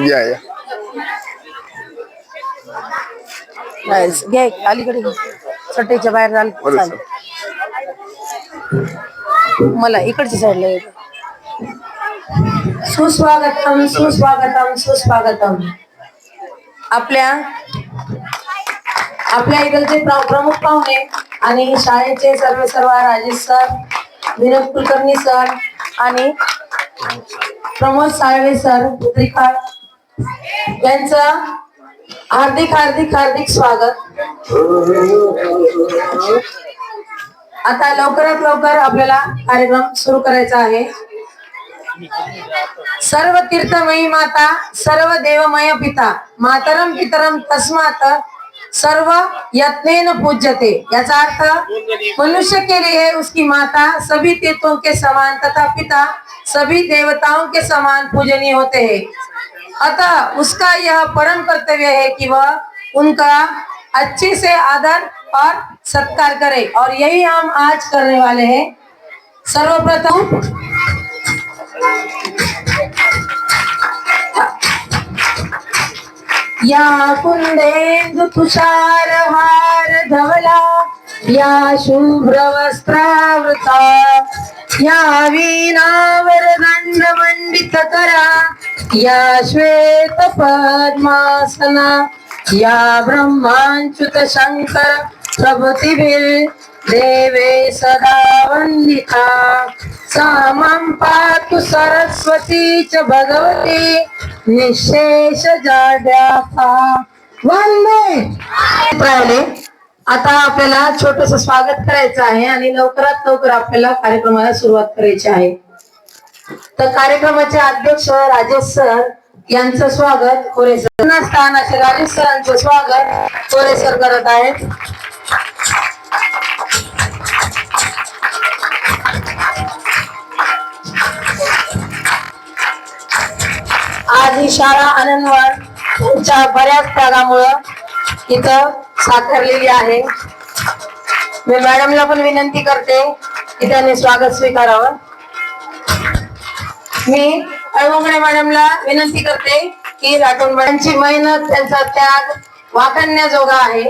या या नाहीस. घे अलीकडे घे. चटईच्या बाहेर झालं बरं चालेल. मला इकडच्या साईडला येतो सुस्वागतम सुस्वागतम सुस्वागतम आपल्या आपल्या इकडचे प्रमुख पाहुणे आणि शाळेचे सर्व सर्व राजेश सर विनोद कुलकर्णी सर आणि प्रमोद साळवे सर त्रिकाळ यांचं हार्दिक हार्दिक हार्दिक स्वागत. आता लवकरात लवकर आपल्याला कार्यक्रम सुरू करायचा आहे. सर्व तीर्थमयी माता सर्व देवमय पिता मातरम पितरम तस्मात सर्व यत्नेन पूज्यते। याचा अर्थ मनुष्य के लिए उसकी माता सभी तीर्थों के समान तथा पिता सभी देवताओं के समान पूजनीय होते हैं। अतः उसका यह परम कर्तव्य है कि वह उनका अच्छे से आदर और सत्कार करे। और यही हम आज करने वाले हैं। सर्वप्रथम या कुंदेंदु तुषार हार धवला या शुभ्र वस्त्रावृता या वीणावर दंड मंडित करा या श्वेत पद्मासना या ब्रह्मांच्युत शंकर प्रभृतीभिर देवे सदा वंदिता। सामं पातु सरस्वती च भगवती। निशेष जाड्यापा वंदे! राहिले आता आपल्याला छोटस स्वागत करायचं आहे आणि लवकरात लवकर आपल्याला कार्यक्रमाला सुरुवात करायची आहे. तर कार्यक्रमाचे अध्यक्ष राजेश सर यांचं स्वागत. कोरे सर स्थान असे राजेश सरांचं स्वागत. कोरे सर करत आहेत. आज ही शाळा आनंदवाड यांच्या बऱ्याच त्यागामुळं इथं साकारलेली आहे. मी मॅडमला पण विनंती करते की त्यांनी स्वागत स्वीकारावं. मी अळवंगडे मॅडमला विनंती करते की राठोड मॅडमची मेहनत त्यांचा त्याग वाखण्याजोगा आहे.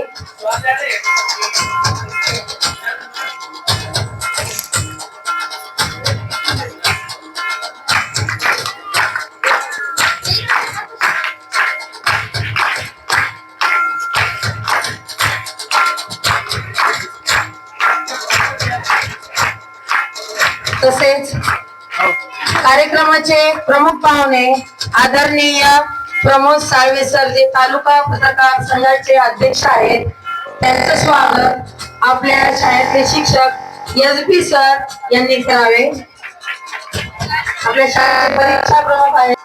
तसेच कार्यक्रमाचे प्रमुख पाहुणे आदरणीय प्रमोद साळवे सर जे तालुका पत्रकार संघाचे अध्यक्ष आहेत त्यांचं स्वागत आपल्या शाळेतले शिक्षक एस बी सर यांनी करावे. आपल्या शाळेचे परीक्षा प्रमुख आहेत.